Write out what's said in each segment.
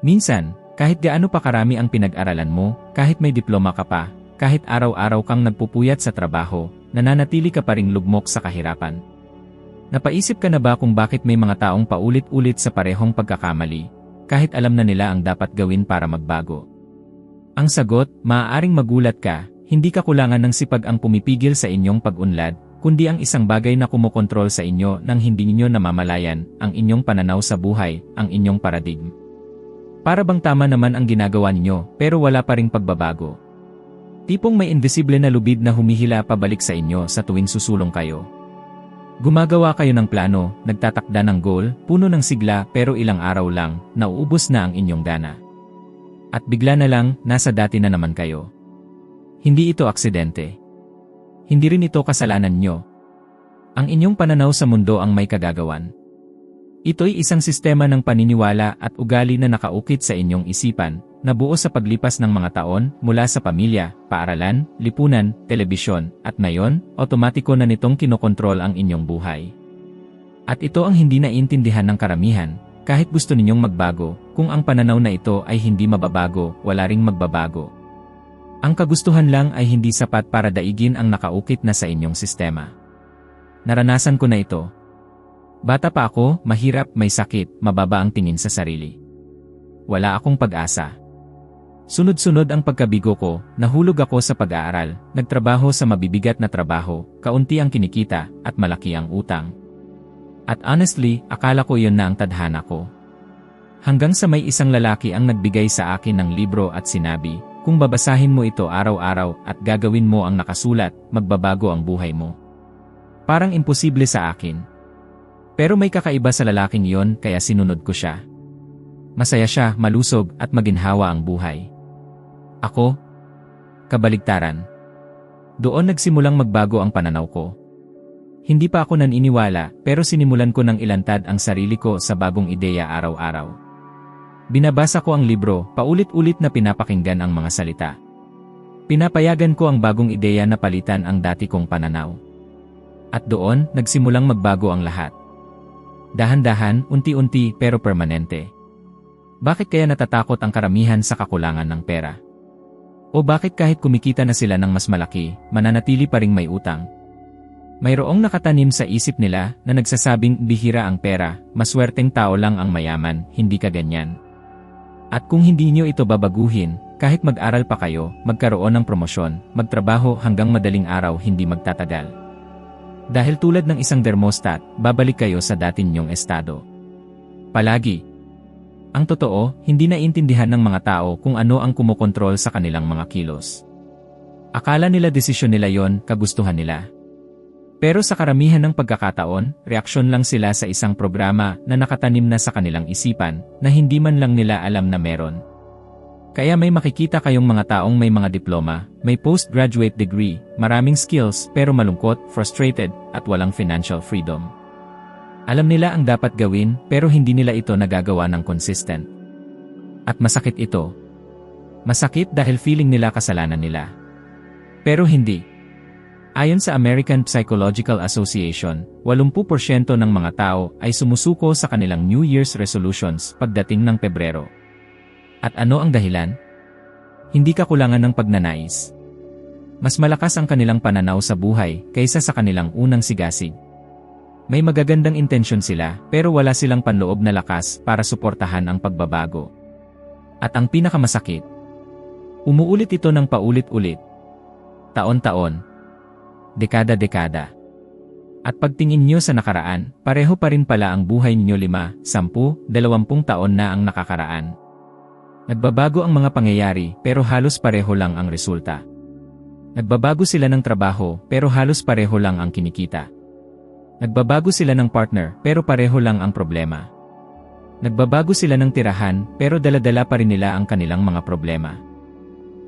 Minsan, kahit gaano pa karami ang pinag-aralan mo, kahit may diploma ka pa, kahit araw-araw kang nagpupuyat sa trabaho, nananatili ka pa ring lugmok sa kahirapan. Napaisip ka na ba kung bakit may mga taong paulit-ulit sa parehong pagkakamali, kahit alam na nila ang dapat gawin para magbago? Ang sagot, maaaring magulat ka, hindi ka kulangan ng sipag ang pumipigil sa inyong pag-unlad, kundi ang isang bagay na kumokontrol sa inyo nang hindi ninyo namamalayan, ang inyong pananaw sa buhay, ang inyong paradigm. Para bang tama naman ang ginagawa ninyo, pero wala pa ring pagbabago. Tipong may invisible na lubid na humihila pabalik sa inyo sa tuwing susulong kayo. Gumagawa kayo ng plano, nagtatakda ng goal, puno ng sigla pero ilang araw lang, nauubos na ang inyong dana. At bigla na lang, nasa dati na naman kayo. Hindi ito aksidente. Hindi rin ito kasalanan nyo. Ang inyong pananaw sa mundo ang may kagagawan. Ito'y isang sistema ng paniniwala at ugali na nakaukit sa inyong isipan, na buo sa paglipas ng mga taon mula sa pamilya, paaralan, lipunan, telebisyon, at ngayon, otomatiko na nitong kinokontrol ang inyong buhay. At ito ang hindi naiintindihan ng karamihan, kahit gusto ninyong magbago, kung ang pananaw na ito ay hindi mababago, wala ring magbabago. Ang kagustuhan lang ay hindi sapat para daigin ang nakaukit na sa inyong sistema. Naranasan ko na ito, Bata pa ako, mahirap, may sakit, mababa ang tingin sa sarili. Wala akong pag-asa. Sunod-sunod ang pagkabigo ko, nahulog ako sa pag-aaral, nagtrabaho sa mabibigat na trabaho, kaunti ang kinikita, at malaki ang utang. At honestly, akala ko yun na ang tadhana ko. Hanggang sa may isang lalaki ang nagbigay sa akin ng libro at sinabi, kung babasahin mo ito araw-araw at gagawin mo ang nakasulat, magbabago ang buhay mo. Parang imposible sa akin, pero may kakaiba sa lalaking yon kaya sinunod ko siya. Masaya siya, malusog at maginhawa ang buhay. Ako? Kabaligtaran. Doon nagsimulang magbago ang pananaw ko. Hindi pa ako naniniwala pero sinimulan ko ng ilantad ang sarili ko sa bagong ideya araw-araw. Binabasa ko ang libro, paulit-ulit na pinapakinggan ang mga salita. Pinapayagan ko ang bagong ideya na palitan ang dati kong pananaw. At doon, nagsimulang magbago ang lahat. Dahan-dahan, unti-unti pero permanente. Bakit kaya natatakot ang karamihan sa kakulangan ng pera? O bakit kahit kumikita na sila ng mas malaki, mananatili pa ring may utang? Mayroong nakatanim sa isip nila na nagsasabing bihira ang pera, maswerteng tao lang ang mayaman, hindi ka ganyan. At kung hindi nyo ito babaguhin, kahit mag-aral pa kayo, magkaroon ng promosyon, magtrabaho hanggang madaling araw hindi magtatagal. Dahil tulad ng isang thermostat, babalik kayo sa dati ninyong estado. Palagi. Ang totoo, hindi naintindihan ng mga tao kung ano ang kumokontrol sa kanilang mga kilos. Akala nila desisyon nila yon, kagustuhan nila. Pero sa karamihan ng pagkakataon, reaksyon lang sila sa isang programa na nakatanim na sa kanilang isipan na hindi man lang nila alam na meron. Kaya may makikita kayong mga taong may mga diploma, may postgraduate degree, maraming skills pero malungkot, frustrated, at walang financial freedom. Alam nila ang dapat gawin pero hindi nila ito nagagawa ng consistent. At masakit ito. Masakit dahil feeling nila kasalanan nila. Pero hindi. Ayon sa American Psychological Association, 80% ng mga tao ay sumusuko sa kanilang New Year's resolutions pagdating ng Pebrero. At ano ang dahilan? Hindi kakulangan ng pagnanais. Mas malakas ang kanilang pananaw sa buhay kaysa sa kanilang unang sigasig. May magagandang intensyon sila pero wala silang panloob na lakas para suportahan ang pagbabago. At ang pinakamasakit, umuulit ito ng paulit-ulit. Taon-taon. Dekada-dekada. At pagtingin nyo sa nakaraan, pareho pa rin pala ang buhay ninyo lima, sampu, dalawampung taon na ang nakakaraan. Nagbabago ang mga pangyayari pero halos pareho lang ang resulta. Nagbabago sila ng trabaho pero halos pareho lang ang kinikita. Nagbabago sila ng partner pero pareho lang ang problema. Nagbabago sila ng tirahan pero daladala pa rin nila ang kanilang mga problema.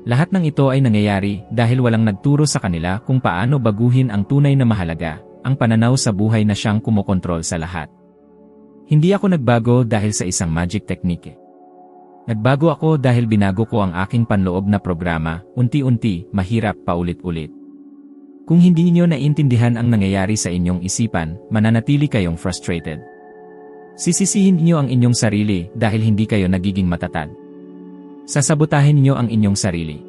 Lahat ng ito ay nangyayari dahil walang nagturo sa kanila kung paano baguhin ang tunay na mahalaga, ang pananaw sa buhay na siyang kumokontrol sa lahat. Hindi ako nagbago dahil sa isang magic technique. Nagbago ako dahil binago ko ang aking panloob na programa, unti-unti, mahirap paulit-ulit. Kung hindi niyo naintindihan ang nangyayari sa inyong isipan, mananatili kayong frustrated. Sisisihin niyo ang inyong sarili dahil hindi kayo nagiging matatag. Sasabotahin niyo ang inyong sarili.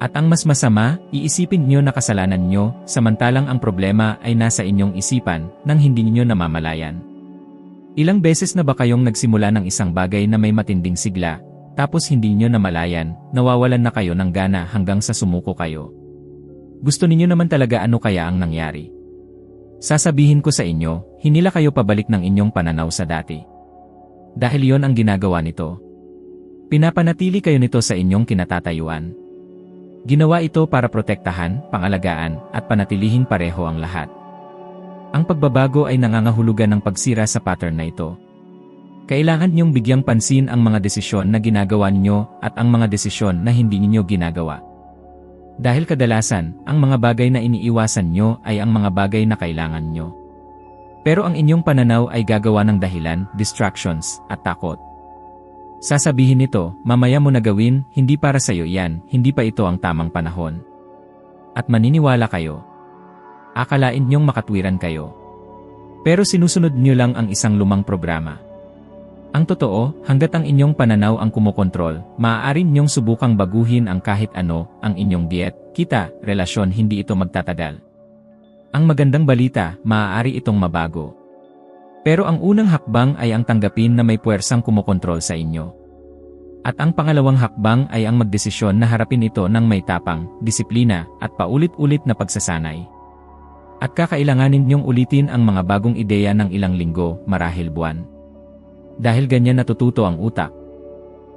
At ang mas masama, iisipin niyo na kasalanan niyo, samantalang ang problema ay nasa inyong isipan nang hindi niyo namamalayan. Ilang beses na ba kayong nagsimula ng isang bagay na may matinding sigla, tapos hindi niyo namalayan, nawawalan na kayo ng gana hanggang sa sumuko kayo? Gusto ninyo naman talaga ano kaya ang nangyari? Sasabihin ko sa inyo, hinila kayo pabalik ng inyong pananaw sa dati. Dahil yon ang ginagawa nito. Pinapanatili kayo nito sa inyong kinatatayuan. Ginawa ito para protektahan, pangalagaan, at panatilihing pareho ang lahat. Ang pagbabago ay nangangahulugan ng pagsira sa pattern na ito. Kailangan niyong bigyang pansin ang mga desisyon na ginagawa ninyo at ang mga desisyon na hindi ninyo ginagawa. Dahil kadalasan, ang mga bagay na iniiwasan nyo ay ang mga bagay na kailangan nyo. Pero ang inyong pananaw ay gagawa ng dahilan, distractions, at takot. Sasabihin nito, mamaya mo na gawin, hindi para sa'yo yan, hindi pa ito ang tamang panahon. At maniniwala kayo. Akalain niyong makatwiran kayo. Pero sinusunod niyo lang ang isang lumang programa. Ang totoo, hanggat ang inyong pananaw ang kumokontrol, maaari niyong subukang baguhin ang kahit ano, ang inyong diet, kita, relasyon hindi ito magtatagal. Ang magandang balita, maaari itong mabago. Pero ang unang hakbang ay ang tanggapin na may puwersang kumokontrol sa inyo. At ang pangalawang hakbang ay ang magdesisyon na harapin ito ng may tapang, disiplina, at paulit-ulit na pagsasanay. At kakailanganin niyong ulitin ang mga bagong ideya ng ilang linggo, marahil buwan. Dahil ganyan natututo ang utak.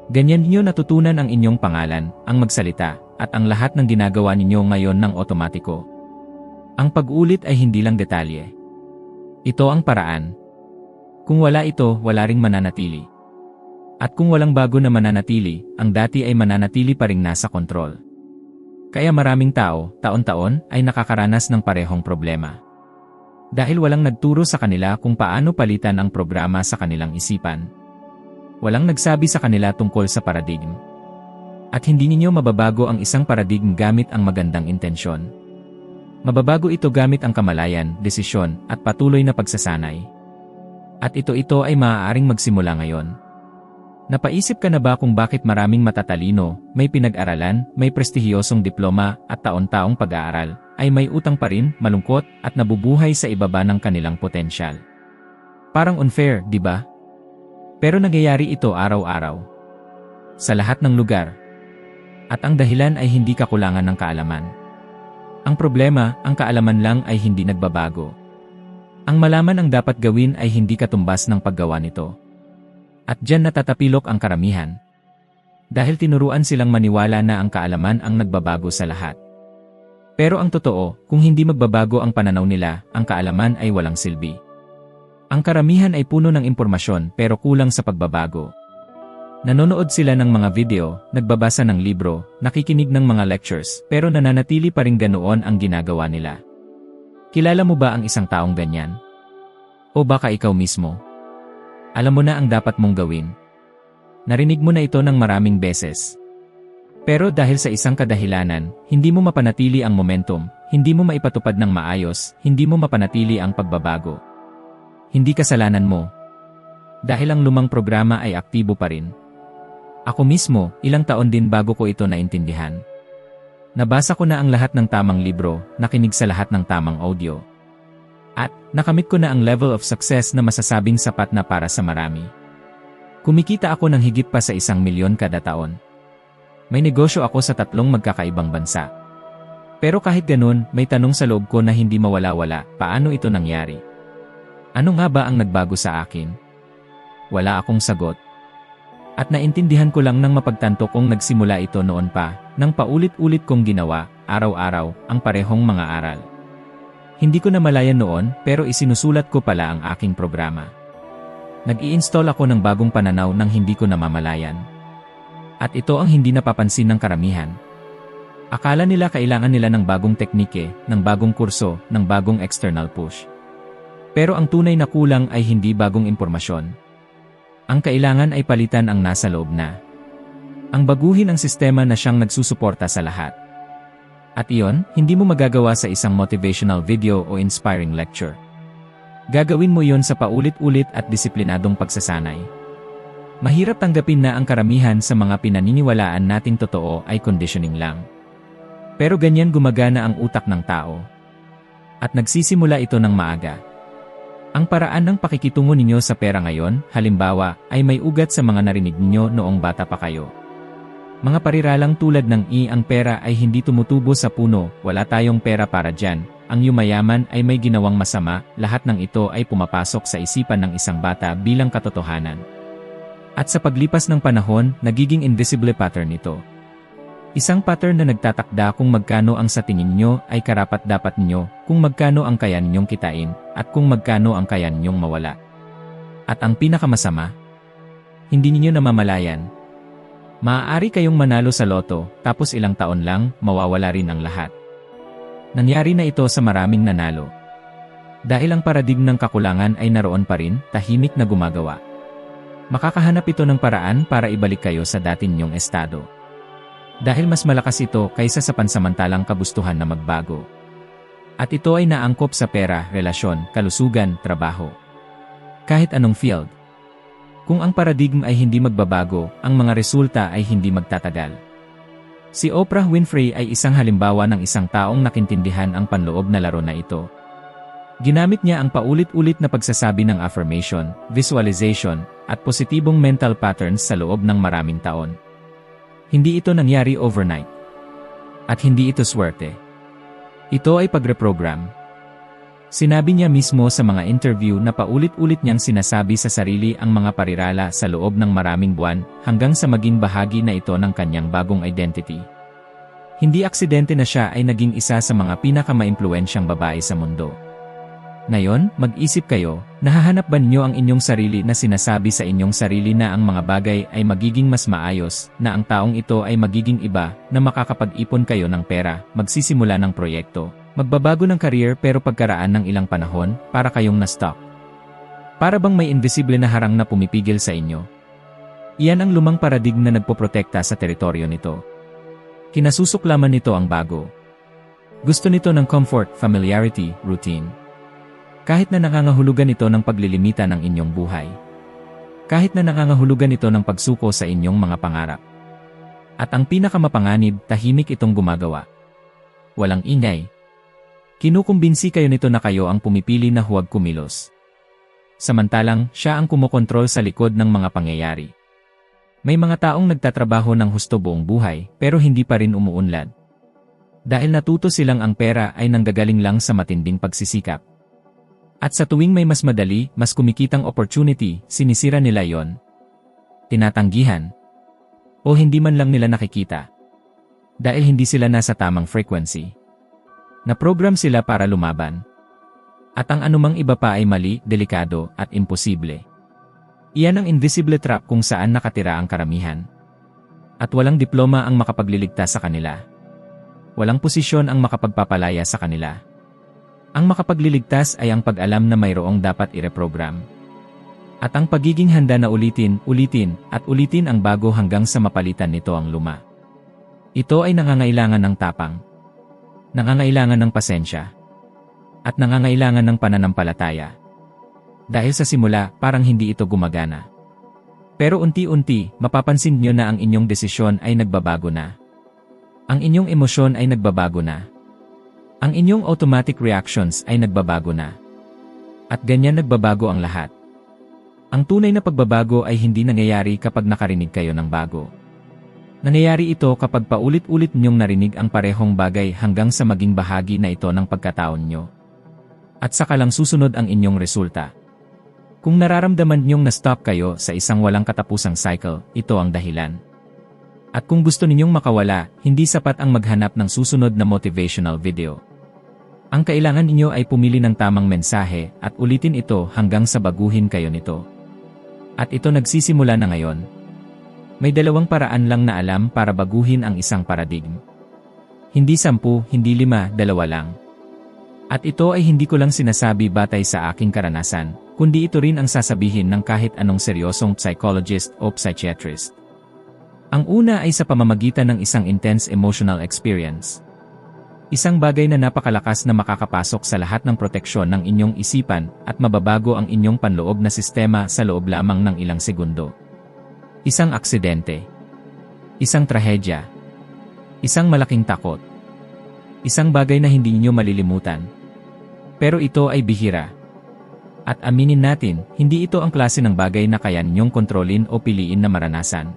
Ganyan niyo natutunan ang inyong pangalan, ang magsalita, at ang lahat ng ginagawa ninyo ngayon ng otomatiko. Ang pag-ulit ay hindi lang detalye. Ito ang paraan, kung wala ito, wala ring mananatili. At kung walang bago na mananatili, ang dati ay mananatili pa ring nasa kontrol. Kaya maraming tao, taon-taon, ay nakakaranas ng parehong problema. Dahil walang nagturo sa kanila kung paano palitan ang programa sa kanilang isipan. Walang nagsabi sa kanila tungkol sa paradigm. At hindi ninyo mababago ang isang paradigm gamit ang magandang intensyon. Mababago ito gamit ang kamalayan, desisyon, at patuloy na pagsasanay. At ito-ito ay maaaring magsimula ngayon. Napaisip ka na ba kung bakit maraming matatalino, may pinag-aralan, may prestihiyosong diploma at taon-taong pag-aaral, ay may utang pa rin, malungkot, at nabubuhay sa ibaba ng kanilang potensyal? Parang unfair, di ba? Pero nagyayari ito araw-araw. Sa lahat ng lugar. At ang dahilan ay hindi kakulangan ng kaalaman. Ang problema, ang kaalaman lang ay hindi nagbabago. Ang malaman ang dapat gawin ay hindi katumbas ng paggawa nito. At dyan natatapilok ang karamihan. Dahil tinuruan silang maniwala na ang kaalaman ang nagbabago sa lahat. Pero ang totoo, kung hindi magbabago ang pananaw nila, ang kaalaman ay walang silbi. Ang karamihan ay puno ng impormasyon pero kulang sa pagbabago. Nanonood sila ng mga video, nagbabasa ng libro, nakikinig ng mga lectures, pero nananatili pa rin ganoon ang ginagawa nila. Kilala mo ba ang isang taong ganyan? O baka ikaw mismo? Alam mo na ang dapat mong gawin. Narinig mo na ito ng maraming beses. Pero dahil sa isang kadahilanan, hindi mo mapanatili ang momentum, hindi mo maipatupad ng maayos, hindi mo mapanatili ang pagbabago. Hindi kasalanan mo. Dahil ang lumang programa ay aktibo pa rin. Ako mismo, ilang taon din bago ko ito naintindihan. Nabasa ko na ang lahat ng tamang libro, nakinig sa lahat ng tamang audio. At, nakamit ko na ang level of success na masasabing sapat na para sa marami. Kumikita ako ng higit pa sa isang milyon kada taon. May negosyo ako sa tatlong magkakaibang bansa. Pero kahit ganun, may tanong sa loob ko na hindi mawala-wala, paano ito nangyari? Ano nga ba ang nagbago sa akin? Wala akong sagot. At naintindihan ko lang nang mapagtanto kong nagsimula ito noon pa, nang paulit-ulit kong ginawa, araw-araw, ang parehong mga aral. Hindi ko na malayan noon, pero isinusulat ko pala ang aking programa. Nag-i-install ako ng bagong pananaw nang hindi ko namamalayan. At ito ang hindi napapansin ng karamihan. Akala nila kailangan nila ng bagong teknike, ng bagong kurso, ng bagong external push. Pero ang tunay na kulang ay hindi bagong impormasyon, ang kailangan ay palitan ang nasa loob na. Ang baguhin ang sistema na siyang nagsusuporta sa lahat. At iyon, hindi mo magagawa sa isang motivational video o inspiring lecture. Gagawin mo yon sa paulit-ulit at disiplinadong pagsasanay. Mahirap tanggapin na ang karamihan sa mga pinaniniwalaan nating totoo ay conditioning lang. Pero ganyan gumagana ang utak ng tao. At nagsisimula ito ng maaga. Ang paraan ng pakikitungo ninyo sa pera ngayon, halimbawa, ay may ugat sa mga narinig ninyo noong bata pa kayo. Mga pariralang tulad ng i ang pera ay hindi tumutubo sa puno, wala tayong pera para dyan, ang yumayaman ay may ginawang masama, lahat ng ito ay pumapasok sa isipan ng isang bata bilang katotohanan. At sa paglipas ng panahon, nagiging invisible pattern ito. Isang pattern na nagtatakda kung magkano ang sa tingin nyo ay karapat dapat nyo, kung magkano ang kaya ninyong kitain, at kung magkano ang kaya ninyong mawala. At ang pinakamasama, hindi ninyo namamalayan, Maaari kayong manalo sa loto, tapos ilang taon lang, mawawala rin ang lahat. Nangyari na ito sa maraming nanalo. Dahil ang paradigm ng kakulangan ay naroon pa rin, tahimik na gumagawa. Makakahanap ito ng paraan para ibalik kayo sa dati ninyong estado. Dahil mas malakas ito kaysa sa pansamantalang kagustuhan na magbago. At ito ay naangkop sa pera, relasyon, kalusugan, trabaho. Kahit anong field, kung ang paradigma ay hindi magbabago, ang mga resulta ay hindi magtatagal. Si Oprah Winfrey ay isang halimbawa ng isang taong nakintindihan ang panloob na laro na ito. Ginamit niya ang paulit-ulit na pagsasabi ng affirmation, visualization, at positibong mental patterns sa loob ng maraming taon. Hindi ito nangyari overnight. At hindi ito swerte. Ito ay pagreprogram, Sinabi niya mismo sa mga interview na paulit-ulit niyang sinasabi sa sarili ang mga parirala sa loob ng maraming buwan hanggang sa maging bahagi na ito ng kanyang bagong identity. Hindi aksidente na siya ay naging isa sa mga pinakamaimpluensyang babae sa mundo. Ngayon, mag-isip kayo, nahahanap ba niyo ang inyong sarili na sinasabi sa inyong sarili na ang mga bagay ay magiging mas maayos, na ang taong ito ay magiging iba, na makakapag-ipon kayo ng pera, magsisimula ng proyekto, Magbabago ng career pero pagkaraan ng ilang panahon, para kayong na-stuck. Para bang may invisible na harang na pumipigil sa inyo? Iyan ang lumang paradigma na nagpoprotekta sa teritoryo nito. Kinasusuklaman nito ang bago. Gusto nito ng comfort, familiarity, routine. Kahit na nangangahulugan ito ng paglilimita ng inyong buhay. Kahit na nangangahulugan ito ng pagsuko sa inyong mga pangarap. At ang pinakamapanganib, tahimik itong gumagawa. Walang ingay, Kinukumbinsi kayo nito na kayo ang pumipili na huwag kumilos. Samantalang, siya ang kumokontrol sa likod ng mga pangyayari. May mga taong nagtatrabaho ng husto buong buhay, pero hindi pa rin umuunlad. Dahil natuto silang ang pera ay nanggagaling lang sa matinding pagsisikap. At sa tuwing may mas madali, mas kumikitang opportunity, sinisira nila yon. Tinatanggihan. O hindi man lang nila nakikita. Dahil hindi sila nasa tamang frequency. Na-program sila para lumaban. At ang anumang iba pa ay mali, delikado, at imposible. Iyan ang invisible trap kung saan nakatira ang karamihan. At walang diploma ang makapagliligtas sa kanila. Walang posisyon ang makapagpapalaya sa kanila. Ang makapagliligtas ay ang pag-alam na mayroong dapat ireprogram. At ang pagiging handa na ulitin, ulitin, at ulitin ang bago hanggang sa mapalitan nito ang luma. Ito ay nangangailangan ng tapang, nangangailangan ng pasensya, at nangangailangan ng pananampalataya. Dahil sa simula, parang hindi ito gumagana. Pero unti-unti, mapapansin niyo na ang inyong desisyon ay nagbabago na. Ang inyong emosyon ay nagbabago na. Ang inyong automatic reactions ay nagbabago na. At ganyan nagbabago ang lahat. Ang tunay na pagbabago ay hindi nangyayari kapag nakarinig kayo ng bago. Nangyayari ito kapag paulit-ulit ninyong narinig ang parehong bagay hanggang sa maging bahagi na ito ng pagkataon nyo. At saka lang susunod ang inyong resulta. Kung nararamdaman ninyong na-stop kayo sa isang walang katapusang cycle, ito ang dahilan. At kung gusto ninyong makawala, hindi sapat ang maghanap ng susunod na motivational video. Ang kailangan ninyo ay pumili ng tamang mensahe at ulitin ito hanggang sa baguhin kayo nito. At ito nagsisimula na ngayon, may dalawang paraan lang na alam para baguhin ang isang paradigm. Hindi sampu, hindi lima, dalawa lang. At ito ay hindi ko lang sinasabi batay sa aking karanasan, kundi ito rin ang sasabihin ng kahit anong seryosong psychologist o psychiatrist. Ang una ay sa pamamagitan ng isang intense emotional experience. Isang bagay na napakalakas na makakapasok sa lahat ng proteksyon ng inyong isipan at mababago ang inyong panloob na sistema sa loob lamang ng ilang segundo. Isang aksidente. Isang trahedya. Isang malaking takot. Isang bagay na hindi niyo malilimutan. Pero ito ay bihira. At aminin natin, hindi ito ang klase ng bagay na kaya ninyong kontrolin o piliin na maranasan.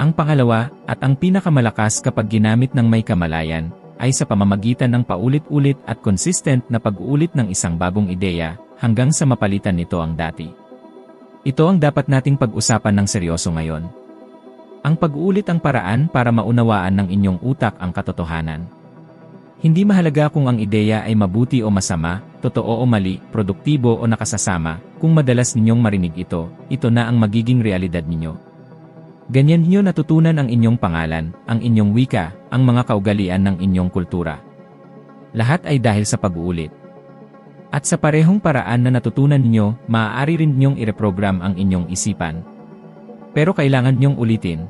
Ang pangalawa, at ang pinakamalakas kapag ginamit ng may kamalayan, ay sa pamamagitan ng paulit-ulit at consistent na pag-uulit ng isang bagong ideya hanggang sa mapalitan nito ang dati. Ito ang dapat nating pag-usapan ng seryoso ngayon. Ang pag-uulit ang paraan para maunawaan ng inyong utak ang katotohanan. Hindi mahalaga kung ang ideya ay mabuti o masama, totoo o mali, produktibo o nakasasama, kung madalas ninyong marinig ito, ito na ang magiging realidad ninyo. Ganyan niyo natutunan ang inyong pangalan, ang inyong wika, ang mga kaugalian ng inyong kultura. Lahat ay dahil sa pag-uulit. At sa parehong paraan na natutunan niyo, maaari rin niyong ireprogram ang inyong isipan. Pero kailangan niyong ulitin.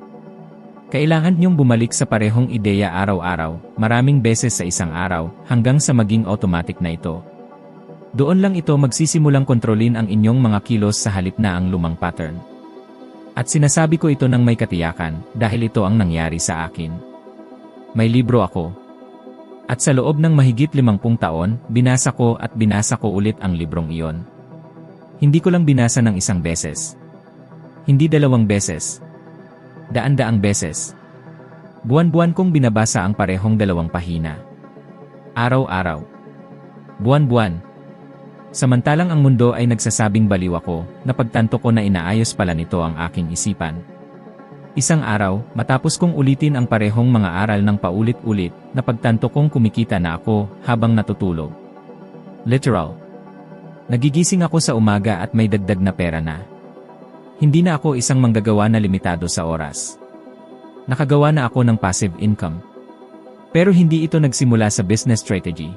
Kailangan niyong bumalik sa parehong ideya araw-araw, maraming beses sa isang araw, hanggang sa maging automatic na ito. Doon lang ito magsisimulang kontrolin ang inyong mga kilos sa halip na ang lumang pattern. At sinasabi ko ito ng may katiyakan, dahil ito ang nangyari sa akin. May libro ako. At sa loob ng mahigit limangpung taon, binasa ko at binasa ko ulit ang librong iyon. Hindi ko lang binasa ng isang beses. Hindi dalawang beses. Daan-daang beses. Buwan-buwan kong binabasa ang parehong dalawang pahina. Araw-araw. Buwan-buwan. Samantalang ang mundo ay nagsasabing baliw ako, napagtanto ko na inaayos pala nito ang aking isipan. Isang araw, matapos kong ulitin ang parehong mga aral ng paulit-ulit, napagtanto kong kumikita na ako habang natutulog. Literal. Nagigising ako sa umaga at may dagdag na pera na. Hindi na ako isang manggagawa na limitado sa oras. Nakagawa na ako ng passive income. Pero hindi ito nagsimula sa business strategy.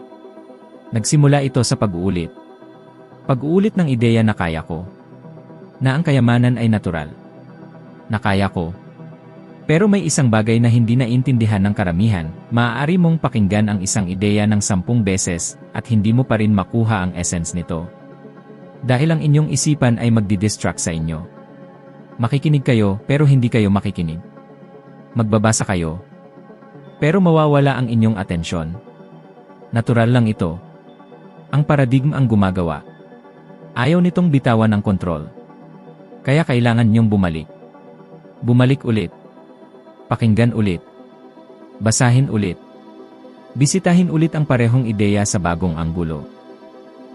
Nagsimula ito sa pag-uulit. Pag-uulit ng ideya na kaya ko. Na ang kayamanan ay natural. Na kaya ko. Pero may isang bagay na hindi naintindihan ng karamihan, maaari mong pakinggan ang isang ideya ng sampung beses at hindi mo pa rin makuha ang essence nito. Dahil ang inyong isipan ay magdidistract sa inyo. Makikinig kayo pero hindi kayo makikinig. Magbabasa kayo. Pero mawawala ang inyong atensyon. Natural lang ito. Ang paradigma ang gumagawa. Ayaw nitong bitawan ng kontrol. Kaya kailangan niyong bumalik. Bumalik ulit. Pakinggan ulit. Basahin ulit. Bisitahin ulit ang parehong ideya sa bagong anggulo.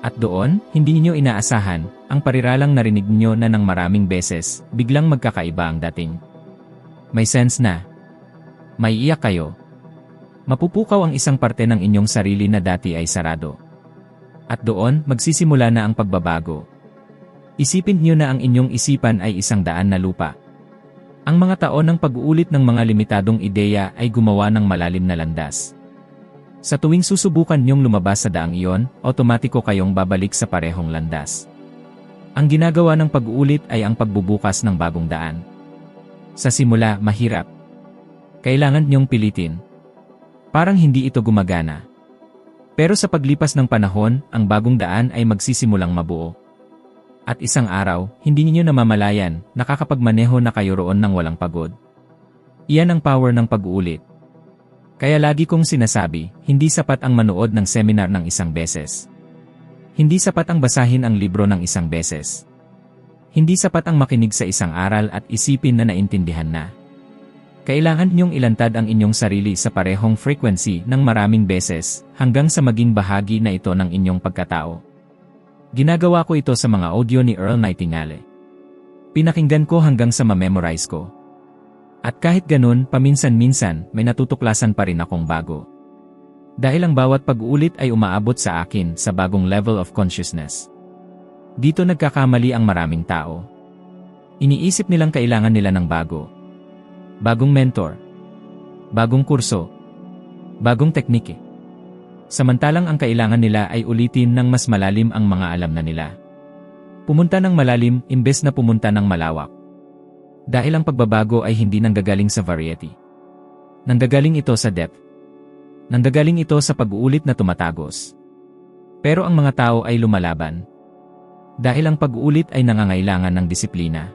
At doon, hindi niyo inaasahan, ang pariralang narinig niyo na ng maraming beses, biglang magkakaiba ang dating. May sense na. May iyak kayo. Mapupukaw ang isang parte ng inyong sarili na dati ay sarado. At doon, magsisimula na ang pagbabago. Isipin niyo na ang inyong isipan ay isang daan na lupa. Ang mga taon ng pag-uulit ng mga limitadong ideya ay gumawa ng malalim na landas. Sa tuwing susubukan niyong lumabas sa daang iyon, otomatiko kayong babalik sa parehong landas. Ang ginagawa ng pag-uulit ay ang pagbubukas ng bagong daan. Sa simula, mahirap. Kailangan niyong pilitin. Parang hindi ito gumagana. Pero sa paglipas ng panahon, ang bagong daan ay magsisimulang mabuo. At isang araw, hindi ninyo namamalayan, nakakapagmaneho na kayo roon ng walang pagod. Iyan ang power ng pag-uulit. Kaya lagi kong sinasabi, hindi sapat ang manood ng seminar ng isang beses. Hindi sapat ang basahin ang libro ng isang beses. Hindi sapat ang makinig sa isang aral at isipin na naintindihan na. Kailangan niyong ilantad ang inyong sarili sa parehong frequency ng maraming beses hanggang sa maging bahagi na ito ng inyong pagkatao. Ginagawa ko ito sa mga audio ni Earl Nightingale. Pinakinggan ko hanggang sa ma-memorize ko. At kahit ganun, paminsan-minsan, may natutuklasan pa rin akong bago. Dahil ang bawat pag-uulit ay umaabot sa akin sa bagong level of consciousness. Dito nagkakamali ang maraming tao. Iniisip nilang kailangan nila ng bago bagong mentor, bagong kurso, bagong teknike. Samantalang ang kailangan nila ay ulitin ng mas malalim ang mga alam na nila. Pumunta ng malalim imbes na pumunta ng malawak. Dahil ang pagbabago ay hindi nanggagaling sa variety. Nanggagaling ito sa depth. Nanggagaling ito sa pag-uulit na tumatagos. Pero ang mga tao ay lumalaban. Dahil ang pag-uulit ay nangangailangan ng disiplina.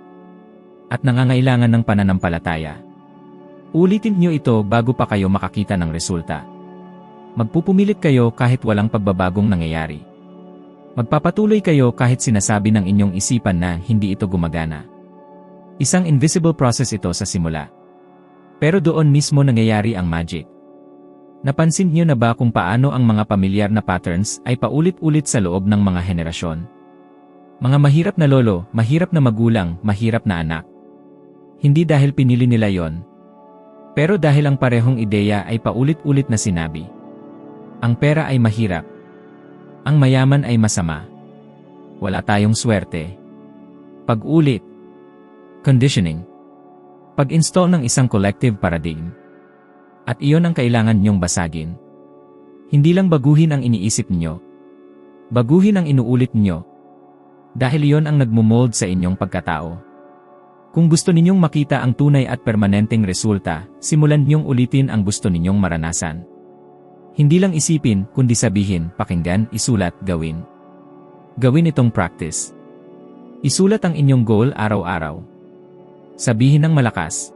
At nangangailangan ng pananampalataya. Ulitin niyo ito bago pa kayo makakita ng resulta. Magpupumilit kayo kahit walang pagbabagong nangyayari. Magpapatuloy kayo kahit sinasabi ng inyong isipan na hindi ito gumagana. Isang invisible process ito sa simula. Pero doon mismo nangyayari ang magic. Napansin niyo na ba kung paano ang mga pamilyar na patterns ay paulit-ulit sa loob ng mga henerasyon? Mga mahirap na lolo, mahirap na magulang, mahirap na anak. Hindi dahil pinili nila yon. Pero dahil ang parehong ideya ay paulit-ulit na sinabi. Ang pera ay mahirap. Ang mayaman ay masama. Wala tayong swerte. Pag-ulit. Conditioning. Pag-install ng isang collective paradigm. At iyon ang kailangan niyong basagin. Hindi lang baguhin ang iniisip niyo. Baguhin ang inuulit niyo. Dahil iyon ang nagmumold sa inyong pagkatao. Kung gusto ninyong makita ang tunay at permanenteng resulta, simulan niyong ulitin ang gusto ninyong maranasan. Hindi lang isipin, kundi sabihin, pakinggan, isulat, gawin. Gawin itong practice. Isulat ang inyong goal araw-araw. Sabihin ng malakas.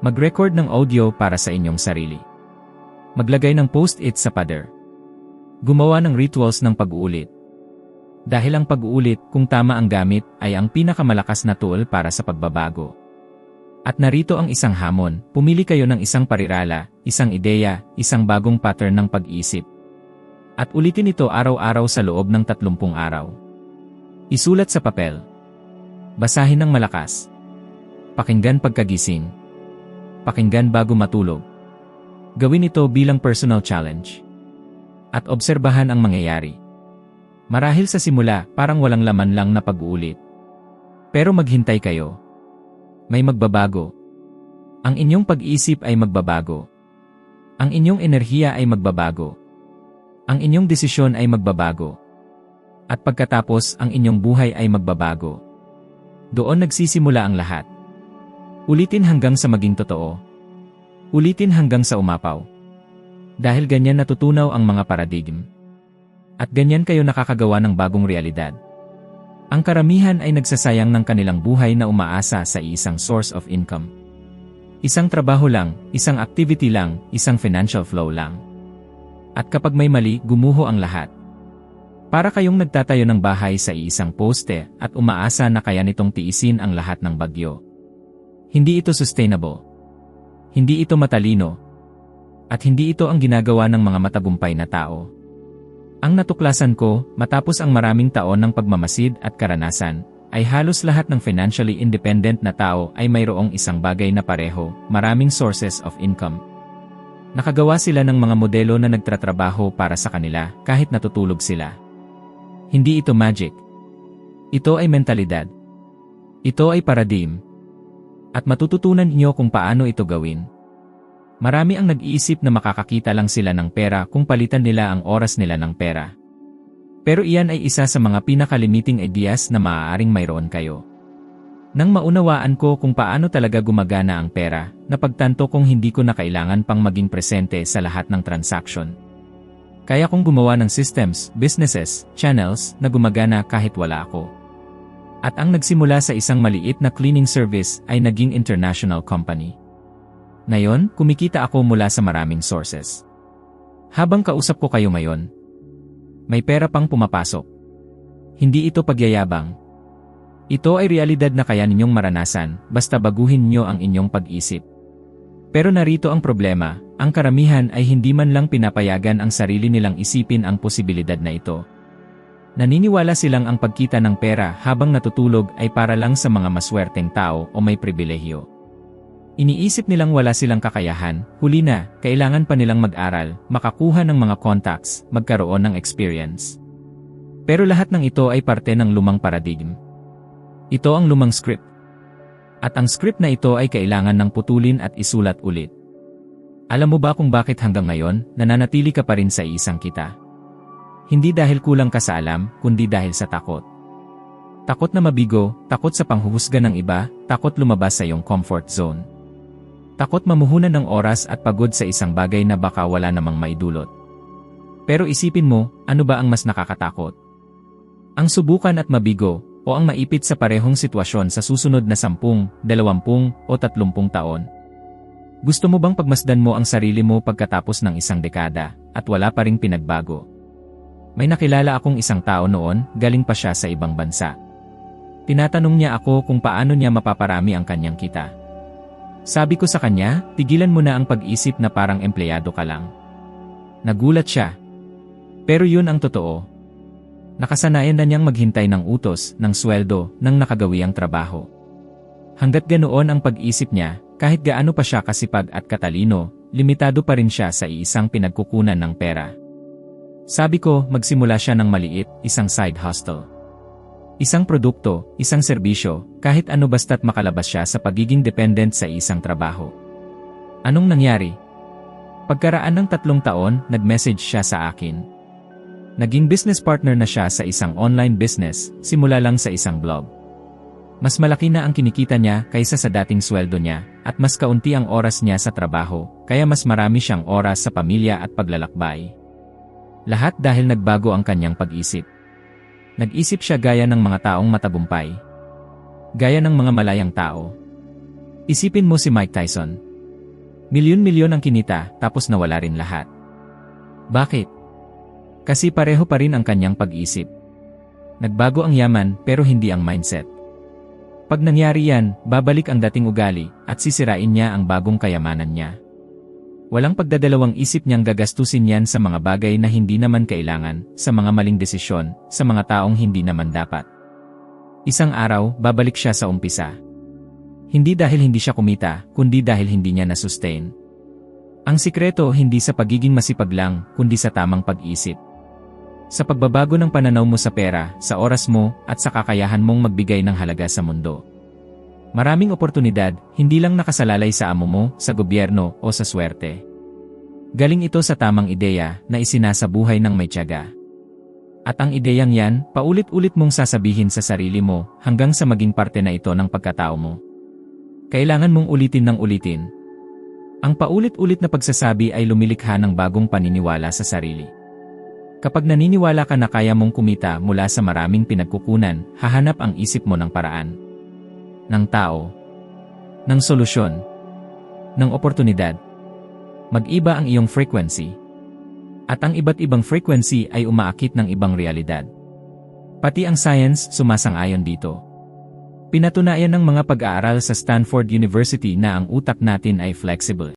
Mag-record ng audio para sa inyong sarili. Maglagay ng post-it sa pader. Gumawa ng rituals ng pag-uulit. Dahil ang pag-uulit, kung tama ang gamit, ay ang pinakamalakas na tool para sa pagbabago. At narito ang isang hamon, pumili kayo ng isang parirala, isang ideya, isang bagong pattern ng pag-isip. At ulitin ito araw-araw sa loob ng 30 araw. Isulat sa papel. Basahin ng malakas. Pakinggan pagkagising pakinggan bago matulog. Gawin ito bilang personal challenge. At obserbahan ang mangyayari. Marahil sa simula, parang walang laman lang na pag-uulit. Pero maghintay kayo. May magbabago. Ang inyong pag-iisip ay magbabago. Ang inyong enerhiya ay magbabago. Ang inyong desisyon ay magbabago. At pagkatapos, ang inyong buhay ay magbabago. Doon nagsisimula ang lahat. Ulitin hanggang sa maging totoo. Ulitin hanggang sa umapaw. Dahil ganyan natutunaw ang mga paradigm. At ganyan kayo nakakagawa ng bagong realidad. Ang karamihan ay nagsasayang ng kanilang buhay na umaasa sa isang source of income. Isang trabaho lang, isang activity lang, isang financial flow lang. At kapag may mali, gumuho ang lahat. Para kayong nagtatayo ng bahay sa iisang poste at umaasa na kaya nitong tiisin ang lahat ng bagyo. Hindi ito sustainable. Hindi ito matalino. At hindi ito ang ginagawa ng mga matagumpay na tao. Ang natuklasan ko, matapos ang maraming taon ng pagmamasid at karanasan, ay halos lahat ng financially independent na tao ay mayroong isang bagay na pareho, maraming sources of income. Nakagawa sila ng mga modelo na nagtratrabaho para sa kanila kahit natutulog sila. Hindi ito magic. Ito ay mentalidad. Ito ay paradigm at matututunan niyo kung paano ito gawin. Marami ang nag-iisip na makakakita lang sila ng pera kung palitan nila ang oras nila ng pera. Pero iyan ay isa sa mga pinakalimiting ideas na maaaring mayroon kayo. Nang maunawaan ko kung paano talaga gumagana ang pera, napagtanto kong hindi ko na kailangan pang maging presente sa lahat ng transaction. Kaya kong gumawa ng systems, businesses, channels na gumagana kahit wala ako. At ang nagsimula sa isang maliit na cleaning service ay naging international company. Ngayon, kumikita ako mula sa maraming sources. Habang kausap ko kayo ngayon, may pera pang pumapasok. Hindi ito pagyayabang. Ito ay realidad na kaya ninyong maranasan, basta baguhin nyo ang inyong pag-isip. Pero narito ang problema, ang karamihan ay hindi man lang pinapayagan ang sarili nilang isipin ang posibilidad na ito. Naniniwala silang ang pagkita ng pera habang natutulog ay para lang sa mga maswerteng tao o may pribilehyo. Iniisip nilang wala silang kakayahan, huli na, kailangan pa nilang mag-aral, makakuha ng mga contacts, magkaroon ng experience. Pero lahat ng ito ay parte ng lumang paradigm. Ito ang lumang script. At ang script na ito ay kailangan ng putulin at isulat ulit. Alam mo ba kung bakit hanggang ngayon, nananatili ka pa rin sa isang kita? Hindi dahil kulang ka sa alam, kundi dahil sa takot. Takot na mabigo, takot sa panghuhusga ng iba, takot lumabas sa iyong comfort zone. Takot mamuhunan ng oras at pagod sa isang bagay na baka wala namang maidulot. Pero isipin mo, ano ba ang mas nakakatakot? Ang subukan at mabigo, o ang maipit sa parehong sitwasyon sa susunod na 10, 20, o 30 taon. Gusto mo bang pagmasdan mo ang sarili mo pagkatapos ng isang dekada, at wala pa ring pinagbago? May nakilala akong isang tao noon, galing pa siya sa ibang bansa. Tinatanong niya ako kung paano niya mapaparami ang kanyang kita. Sabi ko sa kanya, tigilan mo na ang pag-isip na parang empleyado ka lang. Nagulat siya. Pero yun ang totoo. Nakasanayan na niyang maghintay ng utos, ng sweldo, ng nakagawiang trabaho. Hanggat ganoon ang pag-isip niya, kahit gaano pa siya kasipag at katalino, limitado pa rin siya sa iisang pinagkukunan ng pera. Sabi ko, magsimula siya ng maliit, isang side hustle. Isang produkto, isang serbisyo, kahit ano basta't makalabas siya sa pagiging dependent sa isang trabaho. Anong nangyari? Pagkaraan ng tatlong taon, nag-message siya sa akin. Naging business partner na siya sa isang online business, simula lang sa isang blog. Mas malaki na ang kinikita niya kaysa sa dating sweldo niya, at mas kaunti ang oras niya sa trabaho, kaya mas marami siyang oras sa pamilya at paglalakbay. Lahat dahil nagbago ang kanyang pag-isip. Nag-isip siya gaya ng mga taong matagumpay. Gaya ng mga malayang tao. Isipin mo si Mike Tyson. Milyon-milyon ang kinita tapos nawala rin lahat. Bakit? Kasi pareho pa rin ang kanyang pag-isip. Nagbago ang yaman pero hindi ang mindset. Pag nangyari yan, babalik ang dating ugali at sisirain niya ang bagong kayamanan niya. Walang pagdadalawang isip niyang gagastusin yan sa mga bagay na hindi naman kailangan, sa mga maling desisyon, sa mga taong hindi naman dapat. Isang araw, babalik siya sa umpisa. Hindi dahil hindi siya kumita, kundi dahil hindi niya na-sustain. Ang sikreto hindi sa pagiging masipag lang, kundi sa tamang pag-isip. Sa pagbabago ng pananaw mo sa pera, sa oras mo, at sa kakayahan mong magbigay ng halaga sa mundo. Maraming oportunidad, hindi lang nakasalalay sa amo mo, sa gobyerno, o sa swerte. Galing ito sa tamang ideya na isinasabuhay ng may tiyaga. At ang ideyang yan, paulit-ulit mong sasabihin sa sarili mo hanggang sa maging parte na ito ng pagkatao mo. Kailangan mong ulitin ng ulitin. Ang paulit-ulit na pagsasabi ay lumilikha ng bagong paniniwala sa sarili. Kapag naniniwala ka na kaya mong kumita mula sa maraming pinagkukunan, hahanap ang isip mo ng paraan ng tao, ng solusyon, ng oportunidad. Mag-iba ang iyong frequency. At ang iba't ibang frequency ay umaakit ng ibang realidad. Pati ang science sumasang-ayon dito. Pinatunayan ng mga pag-aaral sa Stanford University na ang utak natin ay flexible.